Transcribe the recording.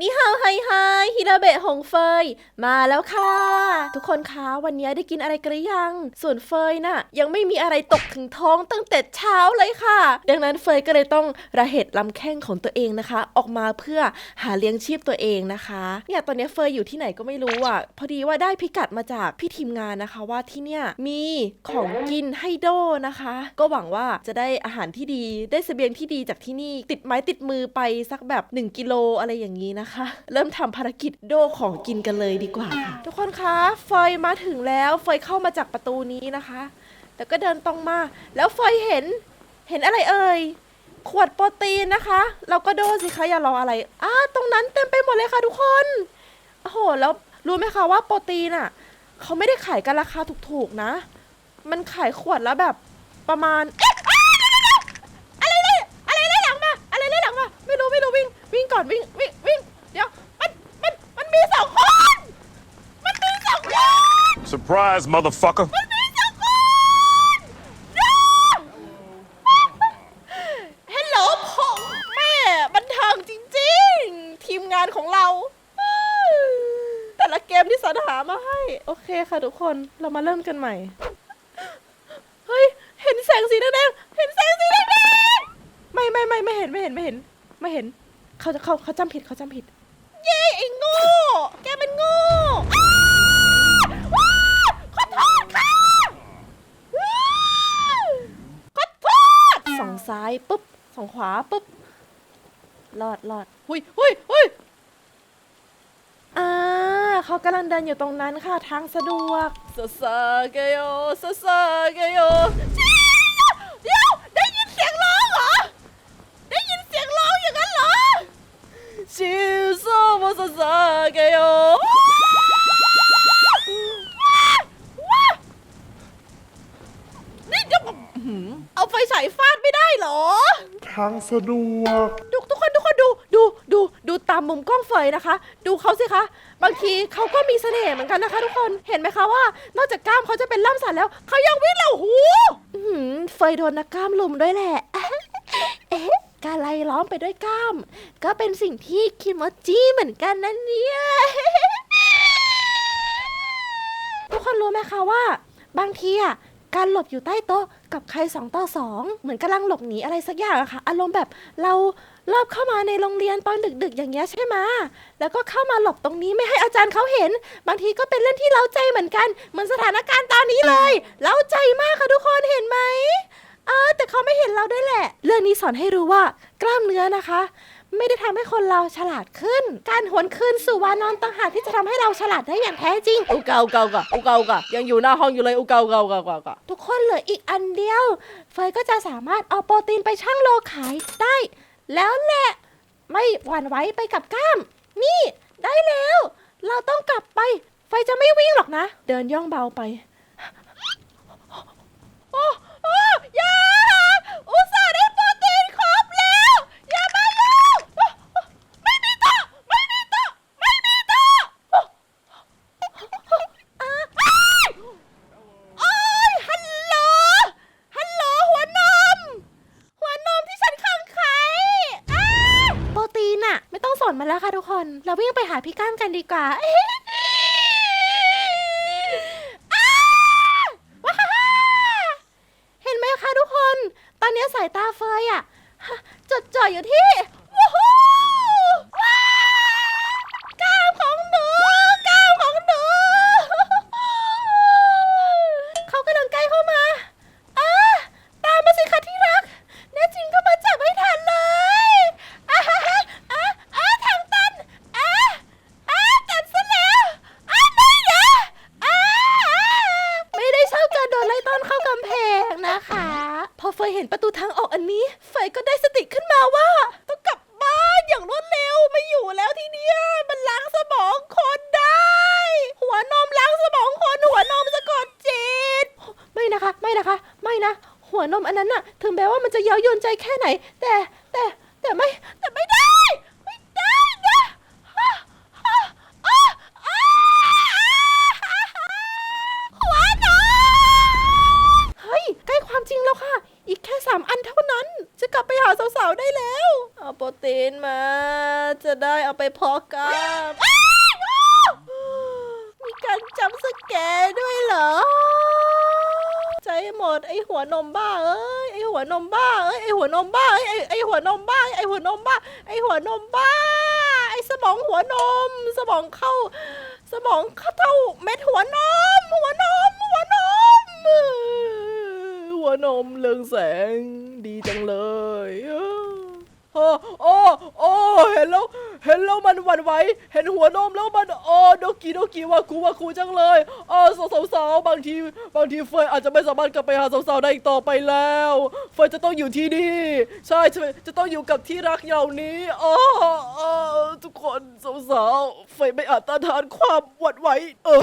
นี่ฮาวไฮไฮฮิราเบะหงเฟย มาแล้วค่ะ ทุกคนคะวันนี้ได้กินอะไรกันหรือยัง ส่วนเฟยน่ะ ยังไม่มีอะไรตกถึงท้องตั้งแต่เช้าเลยค่ะ ดังนั้นเฟยก็เลยต้องระเหตุลำแข้งของตัวเองนะคะ ออกมาเพื่อหาเลี้ยงชีพตัวเองนะคะเนี่ยตอนนี้เฟยอยู่ที่ไหนก็ไม่รู้อะพอดีว่าได้พิกัดมาจากพี่ทีมงานนะคะว่าที่เนี่ยมีของกินให้โดนะคะ ก็หวังว่าจะได้อาหารที่ดีได้เสบียงที่ดีจากที่นี่ติดไม้ติดมือไปสักแบบ 1 กิโลอะไรอย่างนี้นะคะเริ่มทำภารกิจโดของกินกันเลยดีกว่าค่ะ ทุกคนคะเฟยมาถึงแล้วเฟยเข้ามาจากประตูนี้นะคะ แล้วก็เดินตรงมา แล้วเฟยเห็นเห็นอะไรเอ่ยขวดโปรตีนนะคะ เราก็โดสิคะอย่ารออะไรอ้าตรงนั้นเต็มไปหมดเลยค่ะทุกคนโอ้โหแล้วรู้ไหมคะว่าโปรตีนอะเขาไม่ได้ขายกันราคาถูกๆนะ มันขายขวดแล้วแบบประมาณอะไรเลยอะไรเลยหลังมาอะไรเลยหลังมาไม่รู้ไม่รู้วิ่ง วิ่งก่อนวิ่งเดี๋ยวมันมันมันมีสองคนมันมีสองคน Surprise, motherfucker. ฮัลโหลผมแม่บันเทิงจริงๆ ทีมงานของเรา แต่ละเกมที่สรรหามาให้ โอเคค่ะทุกคนเรามาเริ่มกันใหม่ เฮ้ย เห็นแสงสีแดงๆเห็นแสงสีแดงๆไม่ไม่ไม่ไม่เห็นไม่เห็นไม่เห็น ไม่เห็น เขาจะเขาเขาจำผิดเขาจำผิด เย้ไอ้โง่ ปุ๊บสองขวาปุ๊บรอดรอดหุยหุยหุยอ่าเขากำลังเดินอยู่ตรงนั้นค่ะ ทางสะดวกซาซาเกโยซาซาเกโย นี่จะเอาไฟฉายฟาดไม่ได้เหรอ ทางสะดวกทุกทุกคนทุกคนดูดูดูดูตามมุมกล้องเฟยนะคะ ดูเขาสิคะ บางทีเขาก็มีเสน่ห์เหมือนกันนะคะ ทุกคนเห็นไหมคะว่า นอกจากกล้ามเขาจะเป็นล่ำสันแล้วเขายังวิ่งเหล่าหูอื้อหือเฟยโดนนักกล้ามลุมด้วยแหละ เอ๊ะการไล่ล้อมไปด้วยกล้าม ก็เป็นสิ่งที่คิโมจิเหมือนกันนะเนี่ย ทุกคนรู้ไหมคะว่า บางทีอะ การหลบอยู่ใต้โต๊ะกับใครสองต่อสองเหมือนกำลังหลบหนีอะไรสักอย่างอะค่ะอารมณ์แบบเรารอบเข้ามาในโรงเรียนตอนดึก ๆ อย่างเงี้ยใช่ไหมะแล้วก็เข้ามาหลบตรงนี้ไม่ให้อาจารย์เขาเห็น บางทีก็เป็นเล่นที่เล้าใจเหมือนกันเหมือนสถานการณ์ตอนนี้เลยเล้าใจมากค่ะทุกคนเห็นไหมเออแต่เขาไม่เห็นเราด้วยแหละ เรื่องนี้สอนให้รู้ว่ากล้ามเนื้อนะคะ ไม่ได้ทำให้คนเราฉลาดขึ้น การหวนคืนสู่วานอนต่างหากที่จะทำให้เราฉลาดได้อย่างแท้จริง อุเกาเกากะอุเกากะยังอยู่หน้าห้องอยู่เลยอุเกาเกาเกากะกะทุกคนเหลืออีกอันเดียว เฟยก็จะสามารถเอาโปรตีนไปชั่งโลขายได้ แล้วแหละ ไม่หวั่นไหวไปกับกล้าม นี่ได้แล้ว เราต้องกลับไป ไฟจะไม่วิ่งหรอกนะ เดินย่องเบาไป โอ้โอ้อย่าอุตส่าห์ได้โปรตีนครบแล้ว อย่ามายุ่งไม่มีต่อไม่มีต่อไม่มีต่ออะอ้ายโอ้ยฮัลโหล ฮัลโหล หัวนม หัวนมที่ฉันขังไข่อ้าโปรตีนอะไม่ต้องสนมันแล้วค่ะทุกคน เรา วิ่งไปหาพี่ก้ามกันดีกว่า อ้าว้าฮ่าฮ่า เห็นไหมคะทุกคน ตอนนี้สายตาเฟยอะฮะจดจ่ออยู่ที่ว้าวว้าวก้าวของหนูก้าวของหนู เขากำลังใกล้เข้ามาอ่าตามมาสิคะที่รัก แน่จริงก็มาจับให้ทันเลยอ่าฮะฮะอ่าอ่าทางตันอ่าอ่าตันซะแล้วอ่าไม่นะอ่าอ่าไม่ได้ชอบการโดนไล่ต้อนเข้ากำแพง นะคะ พอเฟยเห็นประตูทางออกอันนี้ เฟยก็ได้สติขึ้นมาว่า ต้องกลับบ้านอย่างรวดเร็วไม่อยู่แล้วทีเนี้ยมันล้างสมองคนได้ หัวนมล้างสมองคนหัวนมสะกดจิต ไม่นะคะ ไม่นะคะ ไม่นะ หัวนมอันนั้นน่ะ ถึงแม้ว่ามันจะเย้ายวนใจแค่ไหน แต่แต่แต่ไม่แต่ สาวได้แล้ว เอาโปรตีนมา จะได้เอาไปเพอกับอ้าวอ้าวมีการจำสแกด้วยเหรอ ใจหมดไอหัวนมบ้า เอ้ยไอหัวนมบ้าเอ้ยไอหัวนมบ้าเอ้ยไอไอหัวนมบ้าไอหัวนมบ้าไอหัวนมบ้า ไอสมองหัวนม สมองเข้า สมองเข้าเท่าเม็ดหัวนม หัวนม หัวนม หัวนมเรืองแสงดีจังเลย โอ้โอ้เห็นแล้วเห็นแล้วมันหวั่นไหวเห็นหัวนมแล้วมันโอ้โดกิโดกิว่าคูว่าคูจังเลยอ๋อสาวสาวๆบางทีบางทีเฟยอาจจะไม่สามารถกลับไปหาสาวๆได้อีกต่อไปแล้วเฟยจะต้องอยู่ที่นี่ใช่จะต้องอยู่กับที่รักเหล่านี้อ๋ออ๋อทุกคนสาวๆเฟยไม่อาจต้านทานความหวั่นไหวเออ